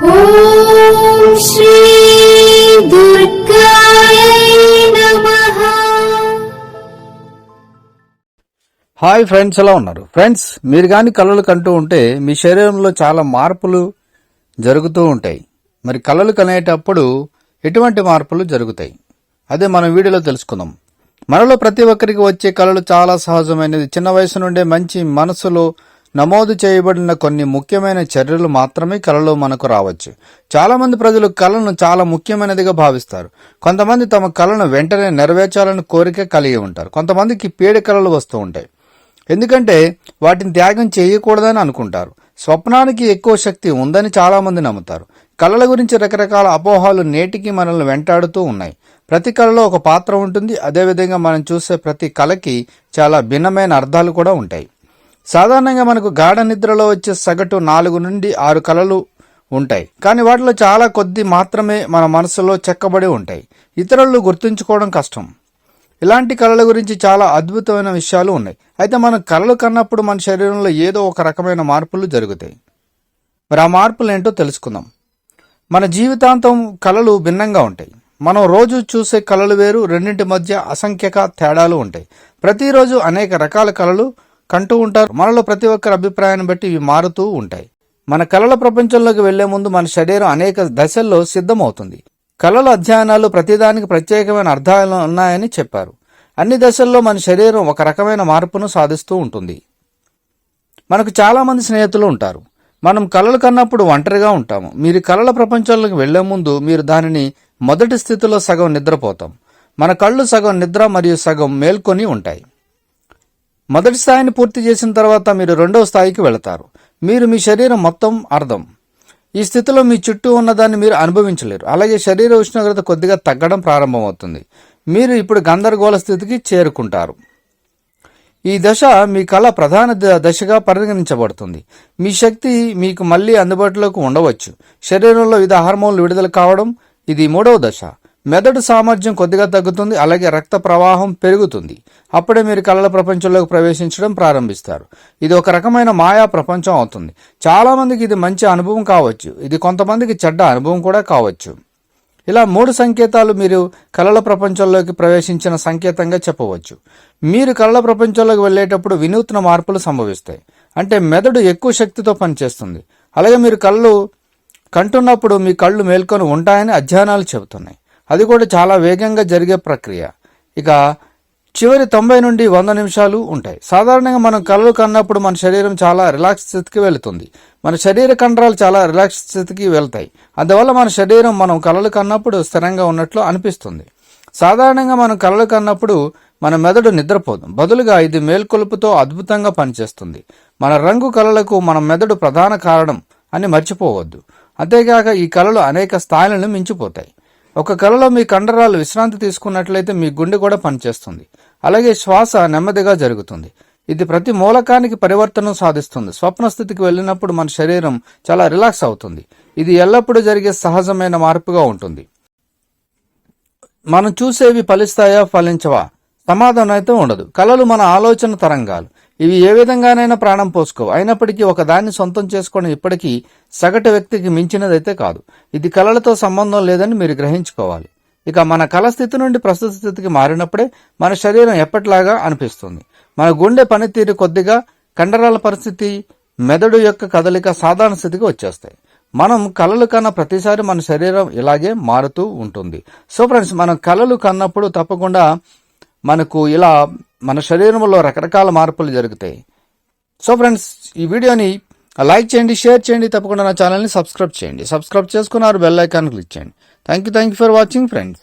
Hi friends ఎలా ఉన్నారు? Friends మీరు కానీ కళలు కంటూ ఉంటే మీ శరీరంలో చాలా మార్పులు జరుగుతూ ఉంటాయి. మరి కళలు కనేటప్పుడు ఎటువంటి మార్పులు జరుగుతాయి? అదే మనం వీడియోలో తెలుసుకుందాం. మనలో ప్రతి ఒక్కరికి వచ్చే కళలు చాలా సహజమైనది. చిన్న వయసు నుండే మంచి మనసులో నమోదు చేయబడిన కొన్ని ముఖ్యమైన చర్యలు మాత్రమే కళలో మనకు రావచ్చు. చాలామంది ప్రజలు కళను చాలా ముఖ్యమైనదిగా భావిస్తారు. కొంతమంది తమ కళను వెంటనే నెరవేర్చాలని కోరిక కలిగి ఉంటారు. కొంతమందికి పీడ కళలు వస్తూ ఉంటాయి. ఎందుకంటే వాటిని త్యాగం చేయకూడదని అనుకుంటారు. స్వప్నానికి ఎక్కువ శక్తి ఉందని చాలామంది నమ్ముతారు. కళల గురించి రకరకాల అపోహాలు నేటికి మనల్ని వెంటాడుతూ ఉన్నాయి. ప్రతి కళలో ఒక పాత్ర ఉంటుంది. అదేవిధంగా మనం చూసే ప్రతి కళకి చాలా భిన్నమైన అర్థాలు కూడా ఉంటాయి. సాధారణంగా మనకు గాఢ నిద్రలో వచ్చే సగటు నాలుగు నుండి ఆరు కళలు ఉంటాయి. కానీ వాటిలో చాలా కొద్ది మాత్రమే మన మనసులో చెక్కబడి ఉంటాయి. ఇతరులు గుర్తుంచుకోవడం కష్టం. ఇలాంటి కళల గురించి చాలా అద్భుతమైన విషయాలు ఉన్నాయి. అయితే మనం కళలు కన్నప్పుడు మన శరీరంలో ఏదో ఒక రకమైన మార్పులు జరుగుతాయి. మరి ఆ మార్పులు ఏంటో తెలుసుకుందాం. మన జీవితాంతం కళలు భిన్నంగా ఉంటాయి. మనం రోజు చూసే కళలు వేరు రెండింటి మధ్య అసంఖ్యక తేడాలు ఉంటాయి. ప్రతిరోజు అనేక రకాల కళలు కంటూ ఉంటారు. మనలో ప్రతి ఒక్కరి అభిప్రాయాన్ని బట్టి ఇవి మారుతూ ఉంటాయి. మన కళల ప్రపంచంలోకి వెళ్ళే ముందు మన శరీరం అనేక దశల్లో సిద్ధమవుతుంది. కళల అధ్యయనాలు ప్రతిదానికి ప్రత్యేకమైన అర్థాలు ఉన్నాయని చెప్పారు. అన్ని దశల్లో మన శరీరం ఒక రకమైన మార్పును సాధిస్తూ ఉంటుంది. మనకు చాలామంది స్నేహితులు ఉంటారు. మనం కళలు కన్నప్పుడు ఒంటరిగా ఉంటాము. మీరు కళల ప్రపంచంలోకి వెళ్ళే ముందు మీరు దానిని మొదటి స్థితిలో సగం నిద్రపోతాం. మన కళ్ళు సగం నిద్ర మరియు సగం మేల్కొని ఉంటాయి. మొదటి స్థాయిని పూర్తి చేసిన తర్వాత మీరు రెండవ స్థాయికి వెళతారు. మీరు మీ శరీరం మొత్తం అర్థం. ఈ స్థితిలో మీ చుట్టూ ఉన్నదాన్ని మీరు అనుభవించలేరు. అలాగే శరీర ఉష్ణోగ్రత కొద్దిగా తగ్గడం ప్రారంభమవుతుంది. మీరు ఇప్పుడు గందరగోళ స్థితికి చేరుకుంటారు. ఈ దశ మీ కళ ప్రధాన ద- దశగా పరిగణించబడుతుంది. మీ శక్తి మీకు మళ్ళీ అందుబాటులోకి ఉండవచ్చు. శరీరంలో వివిధ హార్మోన్లు విడుదల కావడం ఇది మూడవ దశ. మెదడు సామర్థ్యం కొద్దిగా తగ్గుతుంది అలాగే రక్త ప్రవాహం పెరుగుతుంది. అప్పుడే మీరు కళల ప్రపంచంలోకి ప్రవేశించడం ప్రారంభిస్తారు. ఇది ఒక రకమైన మాయా ప్రపంచం అవుతుంది. చాలామందికి ఇది మంచి అనుభవం కావచ్చు. ఇది కొంతమందికి చెడ్డ అనుభవం కూడా కావచ్చు. ఇలా మూడు సంకేతాలు మీరు కళల ప్రపంచంలోకి ప్రవేశించిన సంకేతంగా చెప్పవచ్చు. మీరు కళల ప్రపంచంలోకి వెళ్ళేటప్పుడు వినూత్న మార్పులు సంభవిస్తాయి. అంటే మెదడు ఎక్కువ శక్తితో పనిచేస్తుంది. అలాగే మీరు కళ్ళు కంటున్నప్పుడు మీ కళ్ళు మేల్కొని ఉంటాయని అధ్యయనాలు చెబుతున్నాయి. అది కూడా చాలా వేగంగా జరిగే ప్రక్రియ. ఇక చివరి తొంభై నుండి వంద నిమిషాలు ఉంటాయి. సాధారణంగా మనం కళలు కన్నప్పుడు మన శరీరం చాలా రిలాక్స్ స్థితికి వెళుతుంది. మన శరీర కండరాలు చాలా రిలాక్స్ స్థితికి వెళ్తాయి. అందువల్ల మన శరీరం మనం కలలు కన్నప్పుడు స్థిరంగా ఉన్నట్లు అనిపిస్తుంది. సాధారణంగా మనం కలలు కన్నప్పుడు మన మెదడు నిద్రపోదు. బదులుగా ఇది మేల్కొలుపుతో అద్భుతంగా పనిచేస్తుంది. మన రంగు కళలకు మన మెదడు ప్రధాన కారణం అని మర్చిపోవద్దు. అంతేకాక ఈ కళలు అనేక స్థాయిలను మించిపోతాయి. ఒక కళలో మీ కండరాలు విశ్రాంతి తీసుకున్నట్లయితే మీ గుండె కూడా పనిచేస్తుంది. అలాగే శ్వాస నెమ్మదిగా జరుగుతుంది. ఇది ప్రతి మూలకానికి పరివర్తనం సాధిస్తుంది. స్వప్న స్థితికి వెళ్ళినప్పుడు మన శరీరం చాలా రిలాక్స్ అవుతుంది. ఇది ఎల్లప్పుడూ జరిగే సహజమైన మార్పుగా ఉంటుంది. మనం చూసేవి ఫలిస్తాయా ఫలించవా? సమాధానం అయితే ఉండదు. కళలు మన ఆలోచన తరంగాలు. ఇవి ఏ విధంగానైనా ప్రాణం పోసుకోవు. అయినప్పటికీ ఒకదాన్ని సొంతం చేసుకోవడం ఇప్పటికీ సగటు వ్యక్తికి మించినదైతే కాదు. ఇది కళలతో సంబంధం లేదని మీరు గ్రహించుకోవాలి. ఇక మన కళ స్థితి నుండి ప్రస్తుత స్థితికి మారినప్పుడే మన శరీరం ఎప్పటిలాగా అనిపిస్తుంది. మన గుండె పనితీరు కొద్దిగా కండరాల పరిస్థితి మెదడు యొక్క కదలిక సాధారణ స్థితికి వచ్చేస్తాయి. మనం కలలు కన్న ప్రతిసారి మన శరీరం ఇలాగే మారుతూ ఉంటుంది. సో ఫ్రెండ్స్ మనం కలలు కన్నప్పుడు తప్పకుండా మనకు ఇలా మన శరీరంలో రకరకాల మార్పులు జరుగుతాయి. సో ఫ్రెండ్స్ ఈ వీడియోని లైక్ చేయండి షేర్ చేయండి తప్పకుండా నా ఛానల్ని సబ్స్క్రైబ్ చేయండి. సబ్స్క్రైబ్ చేసుకున్నారు బెల్ ఐకాన్ క్లిక్ చేయండి. Thank you thank you for watching friends